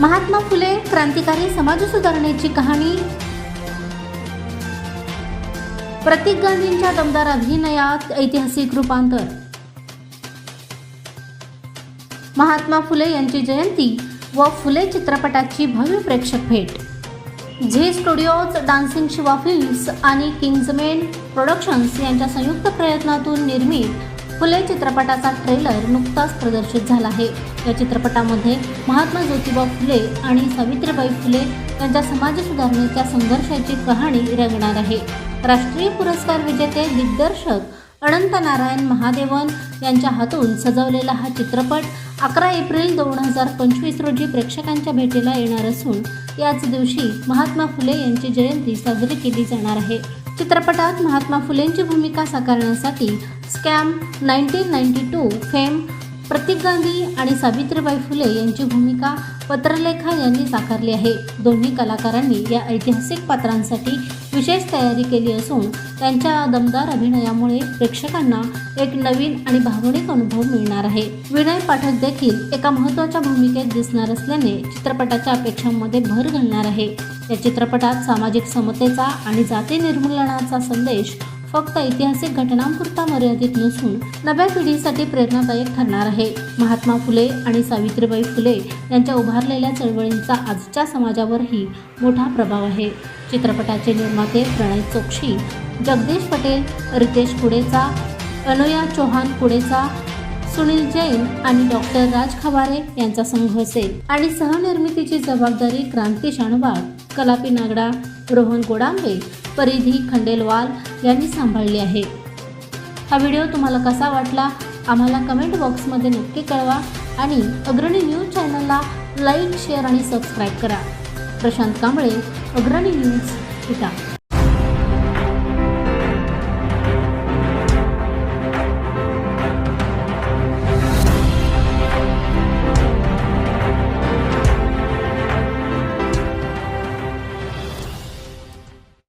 महात्मा फुले क्रांतिकारी समाज सुधारणेची कहाणी. प्रतीक गांधींच्या दमदार अभिनयात ऐतिहासिक रूपांतर. महात्मा फुले यांची जयंती व फुले चित्रपटाची भव्य प्रेक्षक भेट. Zee studios dancing Shiva films आणि किंग्जमेन प्रोडक्शन्स यांच्या संयुक्त प्रयत्नातून निर्मित फुले चित्रपटाचा ट्रेलर नुकताच प्रदर्शित झाला आहे. या चित्रपटामध्ये महात्मा ज्योतिबा फुले आणि सावित्रीबाई फुले यांच्या समाज सुधारणेच्या संघर्षाची कहाणी रंगणार आहे. राष्ट्रीय पुरस्कार विजेते दिग्दर्शक अनंत नारायण महादेवन यांच्या हातून सजवलेला हा चित्रपट अकरा एप्रिल दोन हजार पंचवीस रोजी प्रेक्षकांच्या भेटीला येणार असून याच दिवशी महात्मा फुले यांची जयंती साजरी केली जाणार आहे. चित्रपटात महात्मा फुलेंची भूमिका साकारण्यासाठी scam nineteen ninety two fame Pratik Gandhi आणि सावित्रीबाई फुले यांची भूमिका पत्रलेखा यांनी साकारली आहे. दोन्ही कलाकारांनी या ऐतिहासिक पात्रांसाठी विशेष तयारी केली असून त्यांच्या दमदार अभिनयामुळे प्रेक्षकांना एक नवीन आणि भावनिक अनुभव मिळणार आहे. विनय पाठक देखील एका महत्त्वाच्या भूमिकेत दिसणार असल्याने चित्रपटाच्या अपेक्षांमध्ये भर घालणार आहे. या चित्रपटात सामाजिक समतेचा आणि जाती निर्मूलनाचा संदेश फक्त ऐतिहासिक घटनांपुरता मर्यादित नसून नव्या पिढीसाठी प्रेरणादायक ठरणार आहे. महात्मा फुले आणि सावित्रीबाई फुले यांच्या उभारलेल्या चळवळींचा आजच्या समाजावरही मोठा प्रभाव आहे. चित्रपटाचे निर्माते प्रणय चोक्षी जगदीश पटेल रितेश कुडेचा अनुया चौहान कुडेचा सुनील जैन आणि डॉक्टर राज खवारे यांचा संघ असेल. आणि सहनिर्मितीची जबाबदारी क्रांती शाणबाग कलापी नागडा रोहन गोडांबे परिधी खंडेलवाल यांनी सांभाळली आहे. हा व्हिडिओ तुम्हाला कसा वाटला आम्हाला कमेंट बॉक्समध्ये नक्की कळवा आणि अग्रणी न्यूज चॅनलला लाईक शेअर आणि सबस्क्राईब करा. प्रशांत कांबळे अग्रणी न्यूज इटा.